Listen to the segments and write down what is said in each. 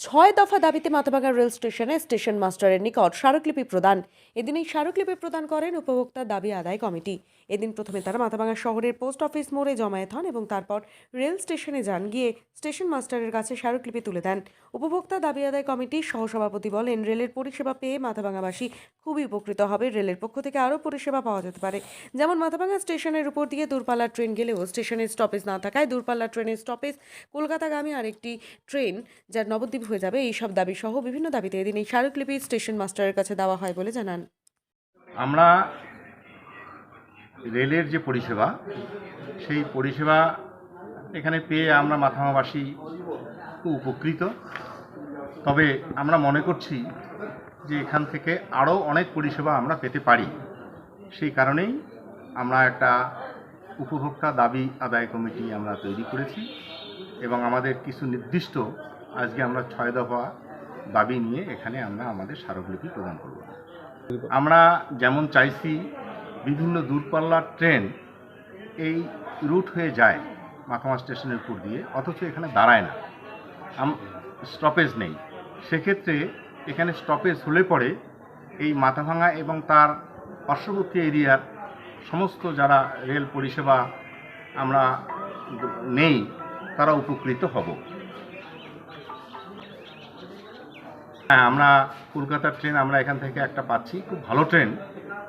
ছয় দফা দাবিতে মাথাভাঙা রেল স্টেশনে স্টেশন মাস্টারের নিকট স্মারকলিপি প্রদান। এদিন এই স্মারকলিপি প্রদান করেন উপভোক্তা দাবি আদায় কমিটি। এদিন প্রথমে তারা মাথাভাঙা শহরের পোস্ট অফিস মোড়ে জমায়েত হন এবং তারপর রেল স্টেশনে যান, গিয়ে স্টেশন মাস্টারের কাছে স্মারকলিপি তুলে দেন। উপভোক্তা দাবি আদায় কমিটির সহসভাপতি বলেন, রেলের পরিষেবা পেয়ে মাথাভাঙাবাসী খুবই উপকৃত হবে। রেলের পক্ষ থেকে আরও পরিষেবা পাওয়া যেতে পারে। যেমন মাথাভাঙা স্টেশনের উপর দিয়ে দূরপাল্লার ট্রেন গেলেও স্টেশনের স্টপেজ না থাকায় দূরপাল্লার ট্রেনের স্টপেজ কলকাতাগামী আরেকটি ট্রেন, যার নবদ্বীপ হয়ে যাবে এই সব দাবি সহ বিভিন্ন দাবিতে এদিন এই স্মারকলিপি স্টেশন মাস্টারের কাছে দেওয়া হয় বলে জানান। আমরা রেলের যে পরিষেবা, সেই পরিষেবা এখানে পেয়ে আমরা মাথামাবাসী উপকৃত। তবে আমরা মনে করছি যে এখান থেকে আরও অনেক পরিষেবা আমরা পেতে পারি। সেই কারণেই আমরা একটা উপভোক্তা দাবি আদায় কমিটি আমরা তৈরি করেছি এবং আমাদের কিছু নির্দিষ্ট আজকে আমরা ছয় দফা দাবি নিয়ে এখানে আমরা আমাদের স্মারকলিপি প্রদান করব। আমরা যেমন চাইছি বিভিন্ন দূরপাল্লার ট্রেন এই রুট হয়ে যায় মাথামা স্টেশনের উপর দিয়ে, অথচ এখানে দাঁড়ায় না। স্টপেজ নেই। সেক্ষেত্রে এখানে স্টপেজ হলে পরে এই মাথাভাঙা এবং তার পার্শ্ববর্তী এরিয়ার সমস্ত যারা রেল পরিষেবা আমরা নেই, তারা উপকৃত হব। হ্যাঁ আমরা কলকাতার ট্রেন আমরা এখান থেকে একটা পাচ্ছি। খুব ভালো ট্রেন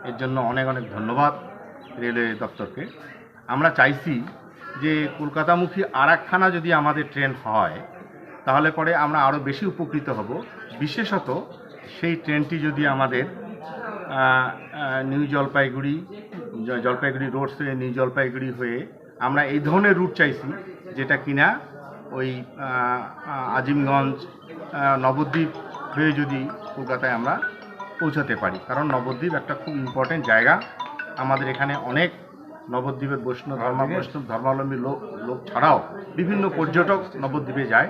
এর জন্য অনেক অনেক ধন্যবাদ রেলওয়ে দপ্তরকে। আমরা চাইছি যে কলকাতামুখী আর একখানা যদি আমাদের ট্রেন হয়, তাহলে পরে আমরা আরও বেশি উপকৃত হব। বিশেষত সেই ট্রেনটি যদি আমাদের নিউ জলপাইগুড়ি জলপাইগুড়ি রোড হয়ে নিউ জলপাইগুড়ি হয়ে আমরা এই ধরনের রুট চাইছি, যেটা কিনা ওই আজিমগঞ্জ নবদ্বীপ হয়ে যদি কলকাতায় আমরা পৌঁছাতে পারি। কারণ নবদ্বীপ একটা খুব ইম্পর্টেন্ট জায়গা। আমাদের এখানে অনেক নবদ্বীপের বৈষ্ণব ধর্মা বৈষ্ণব ধর্মাবলম্বী লোক লোক ছাড়াও বিভিন্ন পর্যটক নবদ্বীপে যায়।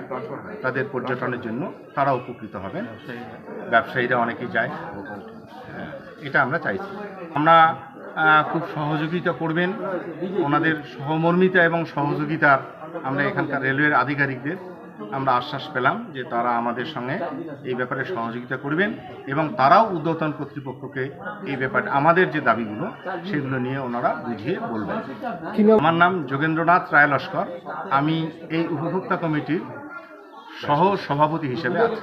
তাদের পর্যটনের জন্য তারা উপকৃত হবেন। ব্যবসায়ীরা অনেকেই যায়। হ্যাঁ, এটা আমরা চাইছি। আমরা খুব সহযোগিতা করবেন। ওনাদের সহমর্মিতা এবং সহযোগিতার আমরা এখানকার রেলওয়ের আধিকারিকদের আমরা আশ্বাস পেলাম যে তারা আমাদের সঙ্গে এই ব্যাপারে সহযোগিতা করবেন এবং তারাও উদ্যতন কর্তৃপক্ষকে এই ব্যাপারে আমাদের যে দাবিগুলো সেগুলো নিয়ে ওনারা বুঝিয়ে বলবেন। আমার নাম যোগেন্দ্রনাথ রায় লস্কর আমি এই উপভোক্তা কমিটির সহ সভাপতি হিসেবে আছি।